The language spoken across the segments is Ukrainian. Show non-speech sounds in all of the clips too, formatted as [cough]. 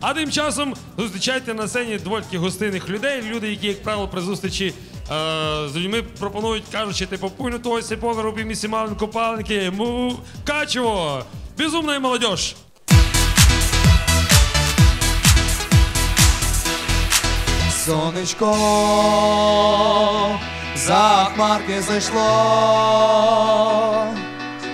А тим часом зустрічайте на сцені доволі гостинних людей. Люди, які, як правило, при зустрічі е, з людьми пропонують, кажучи, типу, пуйну того сіпова, робі місі маленько паленьки, му качево, безумна молодь. Сонечко за хмарки зайшло.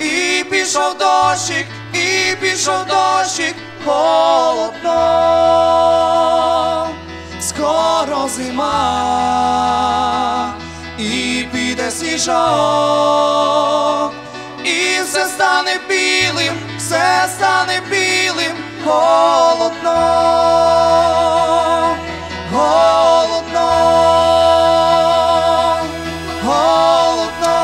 І пішов дощик, сніжок, і все стане білим, все стане білим, холодно. Холодно, холодно.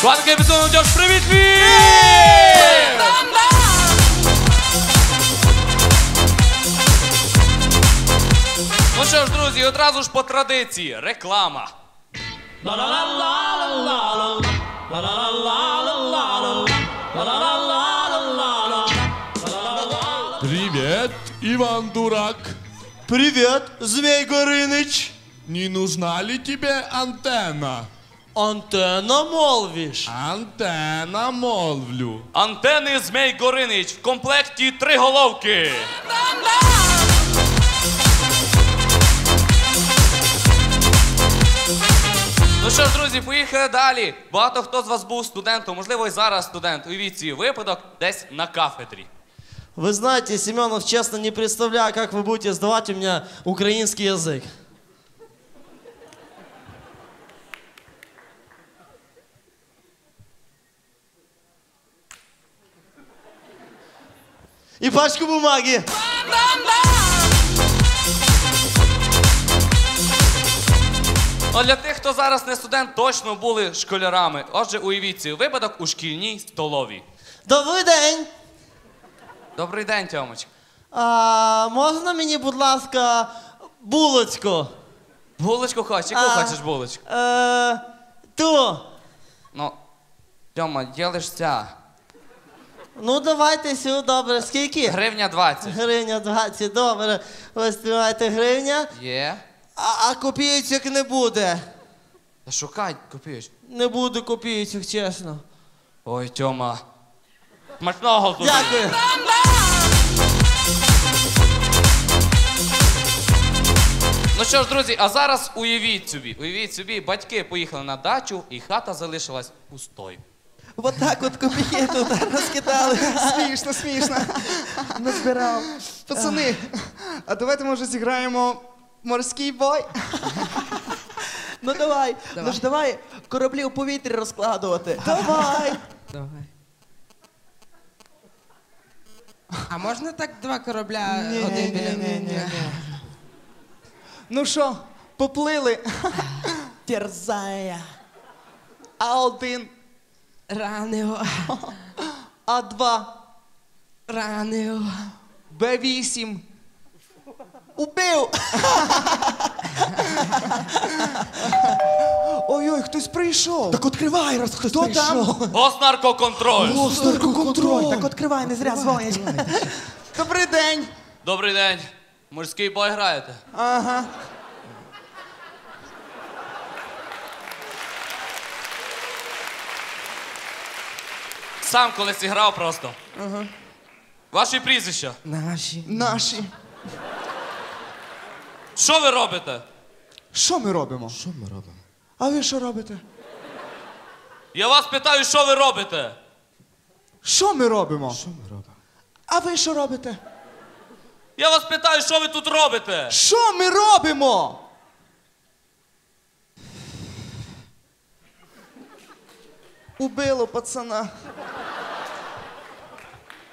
Кладки безумна молодь, привіт! Друзі, одразу ж по традиції реклама. Привет, Иван Дурак. Привет, Змей Горыныч. Не нужна ли тебе антенна? Антенна молвиш. Антенна, молвлю. Антени Змей Горинич в комплекті три головки. Ну що ж, друзі, поїхали далі. Багато хто з вас був студентом, можливо, і зараз студент. Уявіть свій випадок десь на кафедрі. Вы знаете, Семенов, честно не представляю, как вы будете сдавать у меня украинский язык. И пачку бумаги. Ну, для тих, хто зараз не студент, точно були школярами. Отже, уявіть свій випадок у шкільній столовій. Добрий день. Добрий день, Тьомочка. А, можна мені, будь ласка, булочку? Булочку хочеш? Яку А. хочеш булочку? Е, ту. Ну, Тьома, ділишся. Ну, давайте сюди, добре. Скільки? Гривня 20. Гривня 20, добре. Ось тримайте гривня. Є. А, а копійочок не буде. Та шукай, купуєш. Не буде копійочок, чесно. Ой, Тьома. Смачного тобі. Дякую. Ну що ж, друзі, а зараз уявіть собі, уявіть собі, батьки поїхали на дачу, і хата залишилась пустою. Вот так от копійки тут розкидали. Смішно, смішно. Назбирав. Пацани, а давайте може зіграємо морський бой. [laughs] Ну давай, ну ж давай кораблі у повітрі розкладувати. Давай. Давай. А можна так два корабля Ні, один біля ні, ні, ні. Ну що, поплили? [laughs] Терзая. А один, Ранео, а два, ранео. Б8. Убив. [laughs] Ой-ой, хтось прийшов. Так відкривай, раз хтось Хто там? Госнаркоконтроль! Наркоконтроль. Так відкривай, не зря дзвонять. Добрий день. Добрий день. Морський бой граєте? Ага. Сам колись грав просто. Ага. Ваші прізвища. Наші. Наші. Що ви робите? Що ми робимо? Що ми робимо? А ви що робите? Я вас питаю, що ви робите? Що ми робимо? Що ми робимо? А ви що робите? Я вас питаю, що ви тут робите? Що ми робимо? Убило пацана.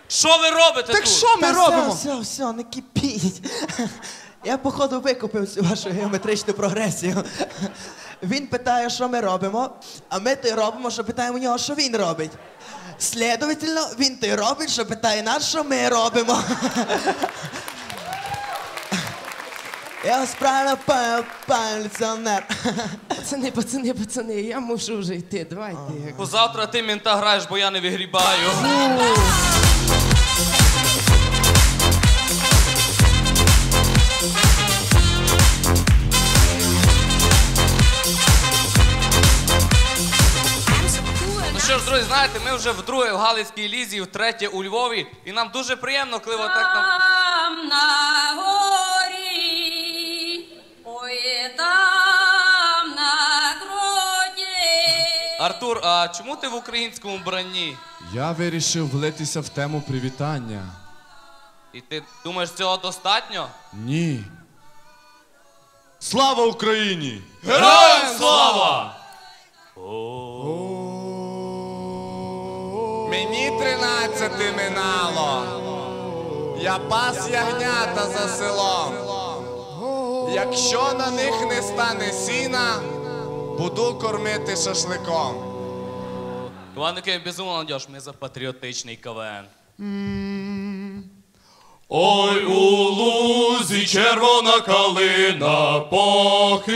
Що ви робите Так тут? що ми робимо? Все, все, не кипіть. Я, походу, викупив всю вашу геометричну прогресію. Він питає, що ми робимо, а ми то й робимо, що питаємо у нього, що він робить. Слідовательно, він то й робить, що питає нас, що ми робимо. Я справді пенсіонер. Пацани, пацани, пацани, я мушу вже йти. Давайте. Бо завтра ти мента граєш, бо я не вигрібаю. Що ж, друзі, знаєте, ми вже вдруге в Галицькій лізі, втретє у Львові, і нам дуже приємно, коли ви так нам. Там на горі, ой, там на кроті. Артур, а чому ти в українському бранні? Я вирішив влитися в тему привітання. І ти думаєш, цього достатньо? Ні. Слава Україні! Героям слава! Мені тринадцяти минало. Я пас ягнята за селом. Якщо на них не стане сіна, буду кормити шашликом. Іваники, безумно молодіж, ми за патріотичний КВН. Ой, у лузі червона калина похилилася.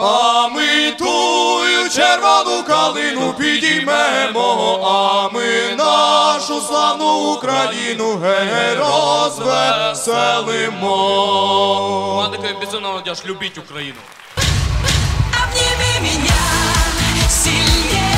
А ми тую червону калину підіймемо, а ми нашу славну Україну гей, розвеселимо. Іваники, безумно молодіж, любіть Україну. Обніми мене сильнее.